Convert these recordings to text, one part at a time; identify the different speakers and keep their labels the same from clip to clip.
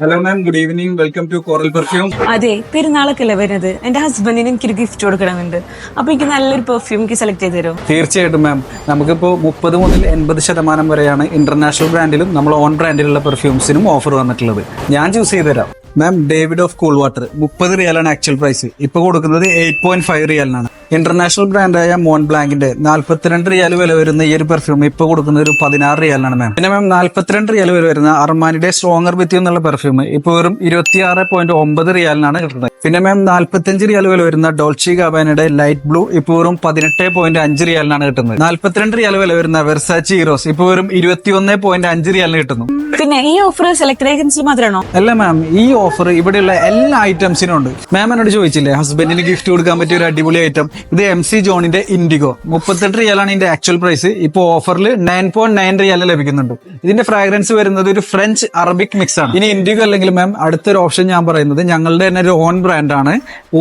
Speaker 1: Hello ma'am good evening welcome to Coral Perfume
Speaker 2: അതെ പെരുന്നാളൊക്കെയല്ലേ വരുന്നത്? എന്റെ ഹസ്ബൻഡിന് എനിക്കൊരു ഗിഫ്റ്റ് കൊടുക്കണമെന്നുണ്ട്. അപ്പൊ എനിക്ക് നല്ലൊരു പെർഫ്യൂം എനിക്ക് സെലക്ട് ചെയ്ത് തരുമോ?
Speaker 1: തീർച്ചയായിട്ടും മാം നമുക്കിപ്പോൾ മുപ്പത് മുതൽ എൺപത് ശതമാനം വരെയാണ് ഇന്റർനാഷണൽ ബ്രാൻഡിലും നമ്മൾ ഓൺ ബ്രാൻഡിലുള്ള പെർഫ്യൂംസിനും ഓഫർ വന്നിട്ടുള്ളത്. ഞാൻ ചൂസ് ചെയ്ത് തരാം. Ma'am Davidoff cool water മുപ്പത് റിയാലാണ് ആക്ച്വൽ പ്രൈസ് ഇപ്പോൾ കൊടുക്കുന്നത് എയ്റ്റ് പോയിന്റ് ഫൈവ് റിയാലിനാണ്. ഇന്റർനാഷണൽ ബ്രാൻഡായ മോൺ ബ്ലാങ്കിന്റെ നാല്പത്തിരണ്ട് റിയാൽ വില വരുന്ന ഈ ഒരു പെർഫ്യൂം ഇപ്പൊ കൊടുക്കുന്നത് ഒരു പതിനാറ് റിയാലാണ് മാം പിന്നെ മാം നാല്പത്തിരണ്ട് റിയാൽ വില വരുന്ന അർമാനിയുടെ സ്ട്രോങ്ങർ വിത്തി എന്നുള്ള പെർഫ്യൂം ഇപ്പോൾ വെറും ഇരുപത്തിയാറ് പോയിന്റ് ഒമ്പത് റിയാലിനാണ് കിട്ടുന്നത്. പിന്നെ മാം നാല്പത്തഞ്ച് റിയാൽ വില വരുന്ന ഡോൾച്ചി ഗാബാനയുടെ ലൈറ്റ് ബ്ലൂ ഇപ്പോൾ വെറും പതിനെട്ട് പോയിന്റ് അഞ്ച് റിയാലിനാണ് കിട്ടുന്നത്. നാല്പത്തിരണ്ട് റിയാൽ വില വരുന്ന വെർസാച്ചി ഹീറോസ് ഇപ്പോൾ വെറും ഇരുപത്തിയൊന്ന് പോയിന്റ് അഞ്ച് റിയാലിന് കിട്ടുന്നു.
Speaker 2: പിന്നെ ഈ ഓഫർ സെലക്ട് ഏജൻസിൽ മാത്രമാണോ?
Speaker 1: അല്ല മാം ഈ ഓഫർ ഇവിടെയുള്ള എല്ലാ ഐറ്റംസിനും ഉണ്ട്. മാം എന്നോട് ചോദിച്ചില്ലേ ഹസ്ബൻഡിന് ഗിഫ്റ്റ് കൊടുക്കാൻ പറ്റിയ ഒരു അടിപൊളി ഐറ്റം ഇത് എം സി ജോണിന്റെ ഇൻഡിഗോ മുപ്പത്തെട്ട് റിയാലാണ് ഇതിന്റെ ആക്ച്വൽ പ്രൈസ് ഇപ്പോൾ ഓഫറിൽ നയൻ പോയിന്റ് നയൻ റിയാൽ ലഭിക്കുന്നുണ്ട്. ഇതിന്റെ ഫ്രാഗ്രൻസ് വരുന്നത് ഒരു ഫ്രഞ്ച് അറബിക് മിക്സ് ആണ്. ഇനി ഇൻഡിഗോ അല്ലെങ്കിൽ മാം അടുത്തൊരു ഓപ്ഷൻ ഞാൻ പറയുന്നത് ഞങ്ങളുടെ തന്നെ ഒരു ഓൺ ബ്രാൻഡാണ്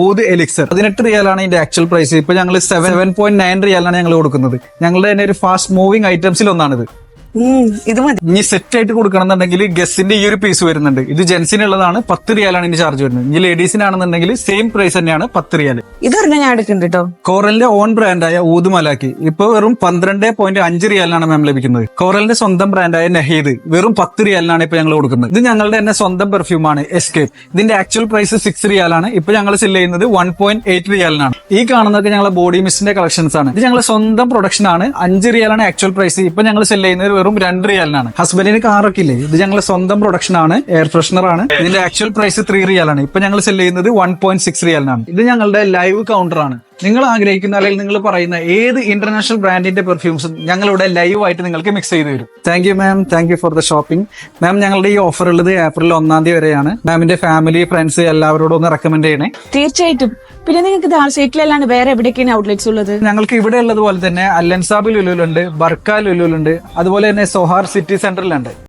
Speaker 1: ഊത് എലിക്സർ. പതിനെട്ട് ആണ് ഇതിന്റെ ആക്ച്വൽ പ്രൈസ് ഇപ്പൊ ഞങ്ങൾ സെവൻ സെവൻ പോയിന്റ് നയൻ റിയാലാണ് ഞങ്ങൾ കൊടുക്കുന്നത്. ഞങ്ങളുടെ തന്നെ ഒരു ഫാസ്റ്റ് മൂവിംഗ് ഐറ്റംസിൽ ഒന്നാണിത്.
Speaker 2: ഇത് മതി.
Speaker 1: ഇനി സെറ്റ് ആയിട്ട് കൊടുക്കണം എന്നുണ്ടെങ്കിൽ ഗസ്റ്റിന്റെ ഈ ഒരു പീസ് വരുന്നുണ്ട്. ഇത് ജെൻസിനുള്ളതാണ് പത്ത് റിയാലാണ് ഇനി ചാർജ് വരുന്നത്. ഇനി ലേഡീസിനാണെന്നുണ്ടെങ്കിൽ സെയിം പ്രൈസ് തന്നെയാണ് പത്ത് റിയാൽ
Speaker 2: ഇതൊരെണ്ണം ഞാൻ എടുക്കുന്നുണ്ട് കേട്ടോ
Speaker 1: കോറലിന്റെ ഓൺ ബ്രാൻഡായ ഊത് മലാക്കി ഇപ്പൊ വെറും പന്ത്രണ്ട് പോയിന്റ് അഞ്ച് റിയാലിനാണ് മാം ലഭിക്കുന്നത്. കോറലിന്റെ സ്വന്തം ബ്രാൻഡായ നെഹീദ് വെറും പത്ത് റിയാലിനാണ് ഇപ്പൊ ഞങ്ങൾ കൊടുക്കുന്നത്. ഇത് ഞങ്ങളുടെ തന്നെ സ്വന്തം പെർഫ്യൂമാണ് എസ്കേപ്പ് ഇതിന്റെ ആക്ച്വൽ പ്രൈസ് സിക്സ് റിയാലാണ്. ഇപ്പൊ ഞങ്ങൾ സെൽ ചെയ്യുന്നത് വൺ പോയിന്റ് എയ്റ്റ് റിയാലിനാണ്. ഈ കാണുന്നതൊക്കെ ഞങ്ങളുടെ ബോഡി മിസ്സിന്റെ കളക്ഷൻസ് ആണ്. ഇത് ഞങ്ങളുടെ സ്വന്തം പ്രൊഡക്ഷൻ ആണ്. അഞ്ച് റിയാലാണ് ആക്ച്വൽ പ്രൈസ് ഇപ്പൊ ഞങ്ങൾ സെൽ ചെയ്യുന്നത് വെറും രണ്ട് റിയാലിനാണ് ഹസ്ബൻഡിന് കാറൊക്കെ ഇല്ലേ? ഇത് ഞങ്ങളുടെ സ്വന്തം പ്രൊഡക്ഷൻ ആണ് എയർ ഫ്രഷ്നർ ആണ്. ഇതിന്റെ ആക്ച്വൽ പ്രൈസ് ത്രീ റിയാലാണ്. ഇപ്പൊ ഞങ്ങൾ സെൽ ചെയ്യുന്നത് വൺ പോയിന്റ് സിക്സ് റിയാലിനാണ് ഇത് ഞങ്ങളുടെ ലൈവ് കൗണ്ടർ ആണ്. നിങ്ങൾ ആഗ്രഹിക്കുന്ന അല്ലെങ്കിൽ നിങ്ങൾ പറയുന്ന ഏത് ഇന്റർനാഷണൽ ബ്രാൻഡിന്റെ പെർഫ്യൂംസും ഞങ്ങളുടെ ലൈവ് ആയിട്ട് നിങ്ങൾക്ക് മിക്സ് ചെയ്ത് തരും. Thank you ma'am thank you for the shopping ma'am ഞങ്ങളുടെ ഈ ഓഫർ ഉള്ളത് ഏപ്രിൽ ഒന്നാം തീയതി വരെയാണ്. മാമിന്റെ ഫാമിലി ഫ്രണ്ട്സ് എല്ലാവരോടും ഒന്ന് റെക്കമെൻഡ് ചെയ്യണേ.
Speaker 2: തീർച്ചയായിട്ടും. പിന്നെ നിങ്ങൾക്ക് ദാർസൈറ്റിലല്ലാണ്ട് വേറെ എവിടെയൊക്കെയാണ് ഔട്ട്ലെറ്റ്സ് ഉള്ളത്?
Speaker 1: ഞങ്ങൾക്ക് ഇവിടെ ഉള്ളത് പോലെ തന്നെ അല്ലൻസാബിൽ ലുലുലുണ്ട് ബർക്ക ലുലുലുണ്ട് അതുപോലെ തന്നെ സോഹാർ സിറ്റി സെന്ററിലുണ്ട്